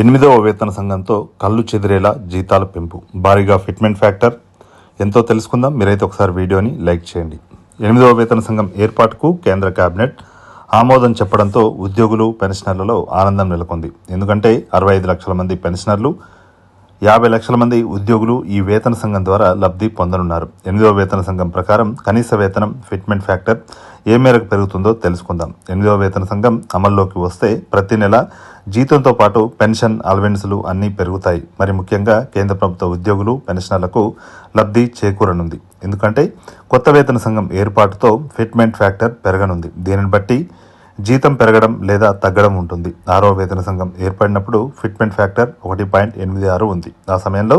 ఎనిమిదవ వేతన సంఘంతో కళ్ళు చెదిరేలా జీతాల పెంపు. భారీగా ఫిట్మెంట్ ఫ్యాక్టర్. ఎంతో తెలుసుకుందాం. మీరైతే ఒకసారి వీడియోని లైక్ చేయండి. ఎనిమిదవ వేతన సంఘం ఏర్పాటుకు కేంద్ర కేబినెట్ ఆమోదం చెప్పడంతో ఉద్యోగులు పెన్షనర్లలో ఆనందం నెలకొంది. ఎందుకంటే అరవై ఐదు లక్షల మంది పెన్షనర్లు యాభై లక్షల మంది ఉద్యోగులు ఈ వేతన సంఘం ద్వారా లబ్ధి పొందనున్నారు. ఎనిమిదవ వేతన సంఘం ప్రకారం కనీస వేతనం ఫిట్మెంట్ ఫ్యాక్టర్ ఏ మేరకు పెరుగుతుందో తెలుసుకుందాం. ఎనిమిదవ వేతన సంఘం అమల్లోకి వస్తే ప్రతి నెల జీతంతో పాటు పెన్షన్ అలవెన్సులు అన్నీ పెరుగుతాయి. మరి ముఖ్యంగా కేంద్ర ప్రభుత్వ ఉద్యోగులు పెన్షనర్లకు లబ్ధి చేకూరనుంది. ఎందుకంటే కొత్త వేతన సంఘం ఏర్పాటుతో ఫిట్మెంట్ ఫ్యాక్టర్ పెరగనుంది. దీనిని బట్టి జీతం పెరగడం లేదా తగ్గడం ఉంటుంది. ఆరో వేతన సంఘం ఏర్పడినప్పుడు ఫిట్మెంట్ ఫ్యాక్టర్ ఒకటి పాయింట్ ఎనిమిది ఆరు ఉంది. ఆ సమయంలో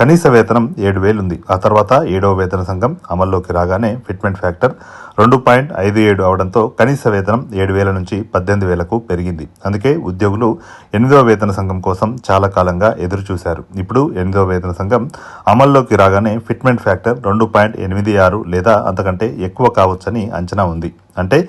కనీస వేతనం ఏడు వేలు ఉంది. ఆ తర్వాత ఏడవ వేతన సంఘం అమల్లోకి రాగానే ఫిట్మెంట్ ఫ్యాక్టర్ రెండు పాయింట్ ఐదు ఏడు అవడంతో కనీస వేతనం ఏడు వేల నుంచి పద్దెనిమిది వేలకు పెరిగింది. అందుకే ఉద్యోగులు ఎనిమిదవ వేతన సంఘం కోసం చాలా కాలంగా ఎదురు చూశారు ఇప్పుడు ఎనిమిదవ వేతన సంఘం అమల్లోకి రాగానే ఫిట్మెంట్ ఫ్యాక్టర్ రెండు పాయింట్ ఎనిమిది ఆరు లేదా అంతకంటే ఎక్కువ కావచ్చని అంచనా ఉంది. అంటే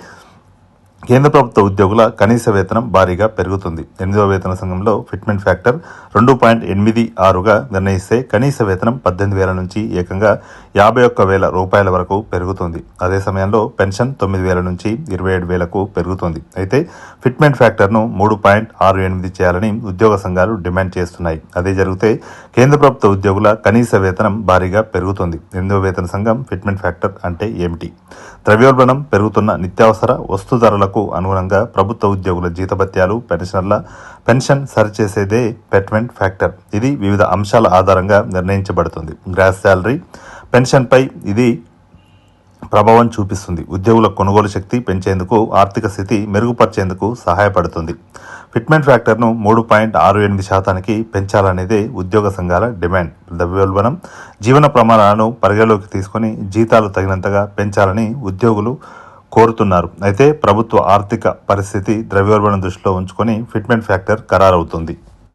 కేంద్ర ప్రభుత్వ ఉద్యోగుల కనీస వేతనం భారీగా పెరుగుతుంది. ఎనిమిదవ వేతన సంఘంలో ఫిట్మెంట్ ఫ్యాక్టర్ రెండు పాయింట్ ఎనిమిది ఆరుగా నిర్ణయిస్తే కనీస వేతనం పద్దెనిమిది వేల నుంచి ఏకంగా యాభై ఒక్క వేల రూపాయల వరకు పెరుగుతుంది. అదే సమయంలో పెన్షన్ తొమ్మిది వేల నుంచి ఇరవై ఏడు వేలకు పెరుగుతుంది. అయితే ఫిట్మెంట్ ఫ్యాక్టర్ను మూడు పాయింట్ ఆరు ఎనిమిది చేయాలని ఉద్యోగ సంఘాలు డిమాండ్ చేస్తున్నాయి. అదే జరిగితే కేంద్ర ప్రభుత్వ ఉద్యోగుల కనీస వేతనం భారీగా పెరుగుతుంది. ఎనిమిదవ వేతన సంఘం ఫిట్మెంట్ ఫ్యాక్టర్ అంటే ఏమిటి? ద్రవ్యోల్బణం పెరుగుతున్న నిత్యావసర వస్తు ధరలకు అనుగుణంగా ప్రభుత్వ ఉద్యోగుల జీతభత్యాలు పెన్షనర్ల పెన్షన్ సరిచేసేదే ఫిట్మెంట్ ఫ్యాక్టర్. ఇది వివిధ అంశాల ఆధారంగా నిర్ణయించబడుతుంది. గ్రాస్ శాలరీ పెన్షన్పై ఇది ప్రభావం చూపిస్తుంది. ఉద్యోగుల కొనుగోలు శక్తి పెంచేందుకు ఆర్థిక స్థితి మెరుగుపరిచేందుకు సహాయపడుతుంది. ఫిట్మెంట్ ఫ్యాక్టర్ను మూడు పాయింట్ ఆరు ఎనిమిది శాతానికి పెంచాలనేదే ఉద్యోగ సంఘాల డిమాండ్. ద్రవ్యోల్బణం జీవన ప్రమాణాలను పరిగణలోకి తీసుకొని జీతాలు తగినంతగా పెంచాలని ఉద్యోగులు కోరుతున్నారు. అయితే ప్రభుత్వ ఆర్థిక పరిస్థితి ద్రవ్యోల్బణం దృష్టిలో ఉంచుకొని ఫిట్మెంట్ ఫ్యాక్టర్ ఖరారవుతుంది.